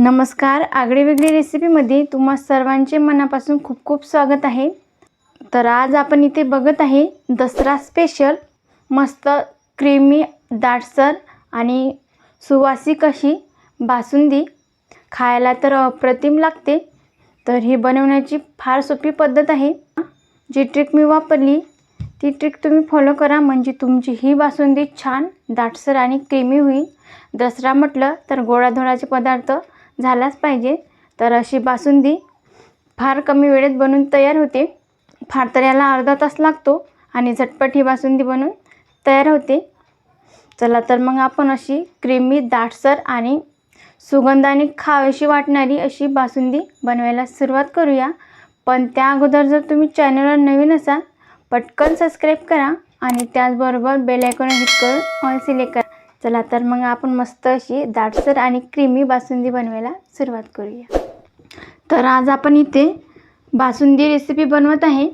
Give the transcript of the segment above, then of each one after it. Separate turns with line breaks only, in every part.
नमस्कार. आगळीवेगळी रेसिपीमध्ये तुम्हा सर्वांचे मनापासून खूप खूप स्वागत आहे. तर आज आपण इथे बघत आहे दसरा स्पेशल मस्त क्रीमी दाटसर आणि सुवासिक अशी बासुंदी. खायला तर अप्रतिम लागते. तर ही बनवण्याची फार सोपी पद्धत आहे. जी ट्रिक मी वापरली ती ट्रिक तुम्ही फॉलो करा. म्हणजे तुमची ही बासुंदी छान दाटसर आणि क्रीमी होईल. दसरा म्हटलं तर गोडाधोडाचे पदार्थ झालाच पाहिजे. तर अशी बासुंदी फार कमी वेळेत बनून तयार होते. फार तर याला अर्धा तास लागतो आणि झटपट ही बासुंदी बनून तयार होते. चला तर मग आपण अशी क्रीमी दाटसर आणि सुगंधाने खावीशी वाटणारी अशी बासुंदी बनवायला सुरुवात करूया. पण त्या अगोदर जर तुम्ही चॅनलवर नवीन असाल पटकन सबस्क्राईब करा आणि त्याचबरोबर बेल आयकॉन हिट करून ऑल सिलेक्ट करा. चला तर मग आपण मस्त अशी दाटसर आणि क्रीमी बासुंदी बनवायला सुरुवात करूया. तर आज आपण इथे बासुंदी रेसिपी बनवत आहे.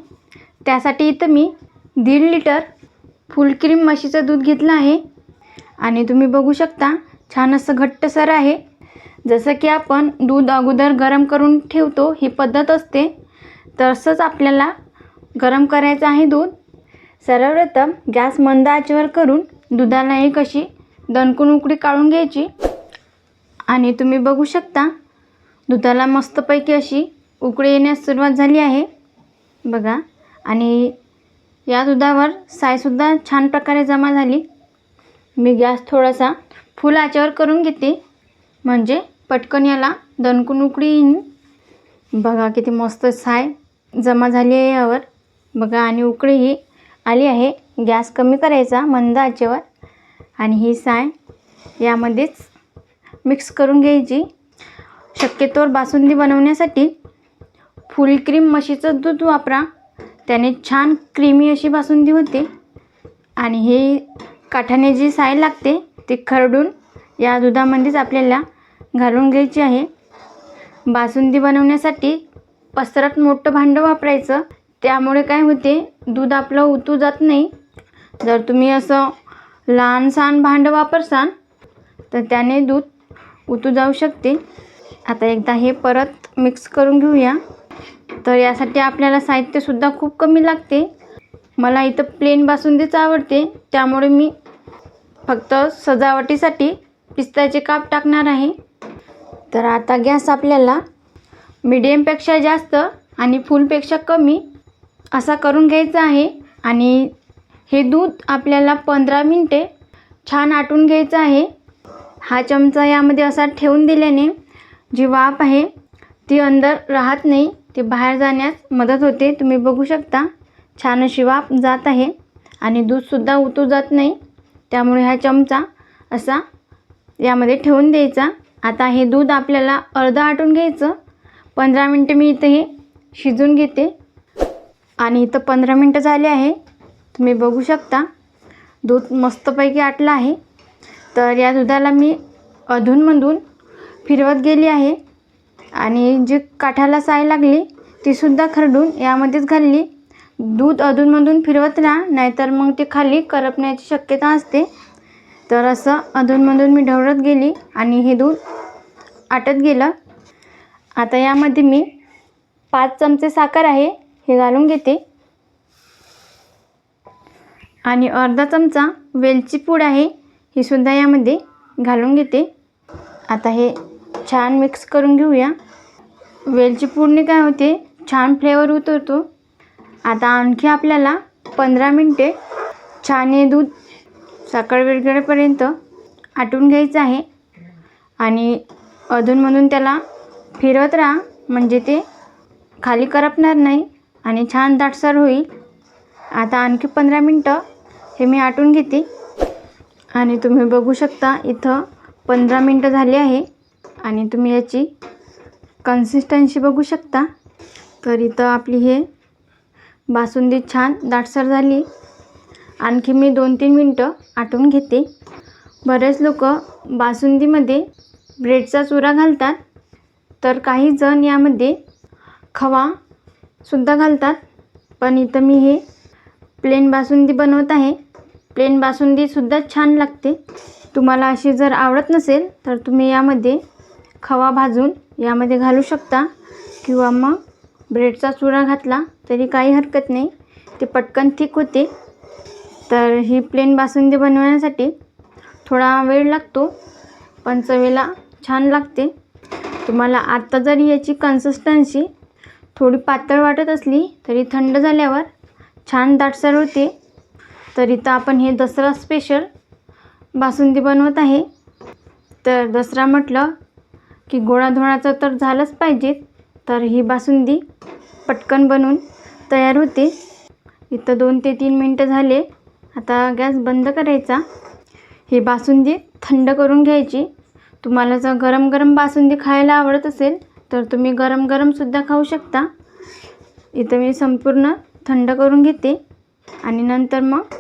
त्यासाठी इथं मी दीड लिटर फुल क्रीम म्हशीचं दूध घेतलं आहे. आणि तुम्ही बघू शकता छान असं घट्टसर आहे. जसं की आपण दूध अगोदर गरम करून ठेवतो ही पद्धत असते. तसंच आपल्याला गरम करायचं आहे दूध. सर्वप्रथम गॅस मंद आचेवर करून दुधाला एक अशी दणकून उकळी काढून घ्यायची. आणि तुम्ही बघू शकता दुधाला मस्तपैकी अशी उकळी येण्यास सुरुवात झाली आहे. बघा आणि या दुधावर सायसुद्धा छान प्रकारे जमा झाली. मी गॅस थोडासा फुल आचेवर करून घेते. म्हणजे पटकन याला दणकून उकळी येईन. बघा किती मस्त साय जमा झाली आहे यावर. बघा आणि उकळी ही आली आहे. गॅस कमी करायचा मंद आचेवर. आणि ही साय यामध्येच मिक्स करून घ्यायची. शक्यतोवर बासुंदी बनवण्यासाठी फुल क्रीम म्हशीचं दूध वापरा. त्याने छान क्रीमी अशी बासुंदी होते. आणि हे काठाने जी साय लागते ती खरडून या दुधामध्येच आपल्याला घालून घ्यायची आहे. बासुंदी बनवण्यासाठी पसरट मोठं भांडं वापरायचं. त्यामुळे काय होते दूध आपलं उतू जात नाही. जर तुम्ही असं लहान सहान भांडं वापरसान तर त्याने दूध उतू जाऊ शकते. आता एकदा हे परत मिक्स करून घेऊया. तर यासाठी आपल्याला साहित्यसुद्धा खूप कमी लागते. मला इथं प्लेन बासुंदीच आवडते. त्यामुळे मी फक्त सजावटीसाठी पिस्त्याचे काप टाकणार आहे. तर आता गॅस आपल्याला मिडियमपेक्षा जास्त आणि फुलपेक्षा कमी असा करून घ्यायचा आहे. आणि हे दूध आपल्याला पंधरा मिनटे छान आटून घ्यायचं आहे. हा चमचा यामध्ये असा ठेवून दिल्याने जी वाफ आहे ती अंदर राहत नाही. ती बाहेर जाण्यास मदत होते. तुम्ही बघू शकता छान अशी वाफ जात आहे आणि दूधसुद्धा उतू जात नाही. त्यामुळे हा चमचा असा यामध्ये ठेवून द्यायचा. आता हे दूध आपल्याला अर्धं आटून घ्यायचं. पंधरा मिनटं मी इथं हे शिजून घेते. आणि इथं पंधरा मिनटं झाले आहे. तुम्ही बघू शकता. दूध मस्तपैकी आटलं आहे. तर या दुधाला मी अधूनमधून फिरवत गेली आहे. आणि जी काठाला साय लागली तीसुद्धा खरडून यामध्येच घालली. दूध अधूनमधून फिरवत राहा नाहीतर मग ते खाली करपण्याची शक्यता असते. तर असं अधूनमधून मी ढवळत गेली आणि हे दूध आटत गेलं. आता यामध्ये मी पाच चमचे साखर आहे हे घालून घेते. आणि अर्धा चमचा वेलची पूड आहे ही सुद्धा यामध्ये घालून घेते. आता हे छान मिक्स करून घेऊया. वेलची पूडने काय होते छान फ्लेवर उतरतो. आता आणखी आपल्याला पंधरा मिनटे छान हे दूध साखर विरघळेपर्यंत आटून घ्यायचं आहे. आणि अधूनमधून त्याला फिरवत राहा म्हणजे ते खाली करपणार नाही आणि छान दाटसर होईल. आता आणखी पंधरा मिनटं हे मी आटून घेते. आणि तुम्ही बघू शकता इथं पंधरा मिनटं झाली आहे. आणि तुम्ही याची कन्सिस्टन्सी बघू शकता. तर इथं आपली हे बासुंदी छान दाटसर झाली. आणखी मी दोन तीन मिनटं आटून घेते. बरेच लोक बासुंदीमध्ये ब्रेडचा चुरा घालतात. तर काही जण यामध्ये खवा सुद्धा घालतात. पण इथं मी हे प्लेन बासुंदी बनवत आहे. प्लेन बासुंदीसुद्धा छान लागते. तुम्हाला अशी जर आवडत नसेल तर तुम्ही यामध्ये खवा भाजून यामध्ये घालू शकता. किंवा मग ब्रेडचा चुरा घातला तरी काही हरकत नाही. ते पटकन थिक होते. तर ही प्लेन बासुंदी बनवण्यासाठी थोडा वेळ लागतो. पण चवीला छान लागते. तुम्हाला आत्ता जरी याची कन्सिस्टन्सी थोडी पातळ वाटत असली तरी थंड झाल्यावर छान दाटसर होते. तर इथं आपण हे दसरा स्पेशल बासुंदी बनवत आहे. तर दसरा म्हटलं की गोळाधोळाचं तर झालंच पाहिजे. तर ही बासुंदी पटकन बनवून तयार होते. इथं दोन ते तीन मिनटं झाले. आता गॅस बंद करायचा. ही बासुंदी थंड करून घ्यायची. तुम्हाला जर गरम गरम बासुंदी खायला आवडत असेल तर तुम्ही गरम गरमसुद्धा खाऊ शकता. इथं मी संपूर्ण थंड करून घेते. आणि नंतर मग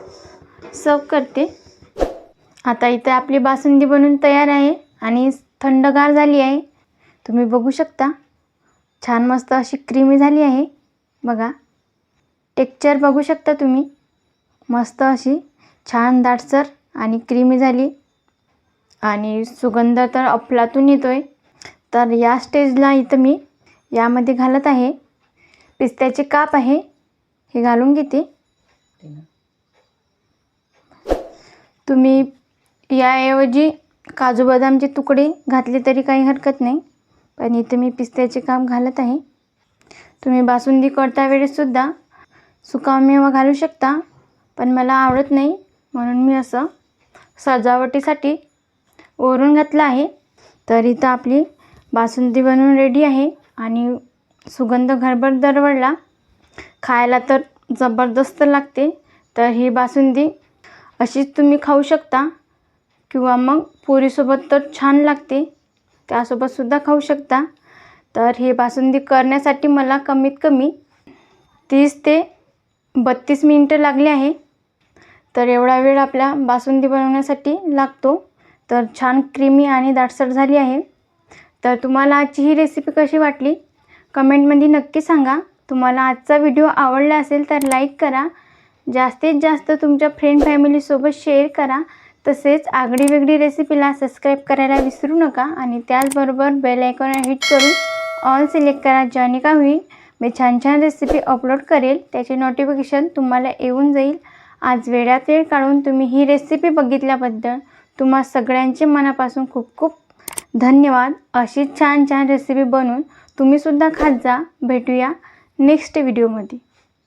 सर्व करते. आता इथे आपली बासुंदी बनवून तयार आहे आणि थंडगार झाली आहे. तुम्ही बघू शकता छान मस्त अशी क्रीमी झाली आहे. बघा टेक्चर बघू शकता तुम्ही. मस्त अशी छान दाटसर आणि क्रीमी झाली. आणि सुगंध तर अफलातून येतो आहे तर या स्टेजला इथं मी यामध्ये घालत आहे. पिस्त्याचे काप आहे. हे घालून घेते. तुम्ही याऐवजी काजू बदामचे तुकडे घातले तरी काही हरकत नाही. पण इथे मी पिस्त्याचे काम घालत आहे. तुम्ही बासुंदी करता वेळेससुद्धा सुकामेवा घालू शकता पण मला आवडत नाही. म्हणून मी असं सजावटीसाठी वरून घातलं आहे. तर इथं आपली बासुंदी बनवून रेडी आहे आणि सुगंध घरभर दरवळला. खायला तर जबरदस्त लागते. तर ही बासुंदी अशीच तुम्ही खाऊ शकता. किंवा मग पुरीसोबत तर छान लागते. त्यासोबतसुद्धा खाऊ शकता. तर हे बासुंदी करण्यासाठी मला कमीत कमी तीस ते बत्तीस मिनटं लागले आहे. तर एवढा वेळ आपल्या बासुंदी बनवण्यासाठी लागतो. तर छान क्रीमी आणि दाटसर झाली आहे. तर तुम्हाला आजची ही रेसिपी कशी वाटली? कमेंटमध्ये नक्की सांगा. तुम्हाला आजचा व्हिडिओ आवडला असेल तर लाईक करा. जास्तीत जास्त तुमच्या फ्रेंड फॅमिलीसोबत शेअर करा. तसेच आगडी वेगळी रेसिपीला सबस्क्राईब करायला विसरू नका. आणि त्याचबरोबर बेल आयकॉन हिट करून ऑल सिलेक्ट करा ज्याने का होईल मी छान छान रेसिपी अपलोड करेल. त्याचे नोटिफिकेशन तुम्हाला येऊन जाईल. आज वेळात वेळ काढून तुम्ही ही रेसिपी बघितल्याबद्दल तुम्हा सगळ्यांचे मनापासून खूप खूप धन्यवाद. अशी छान छान रेसिपी बनवून तुम्हीसुद्धा खात जा. भेटूया नेक्स्ट व्हिडिओमध्ये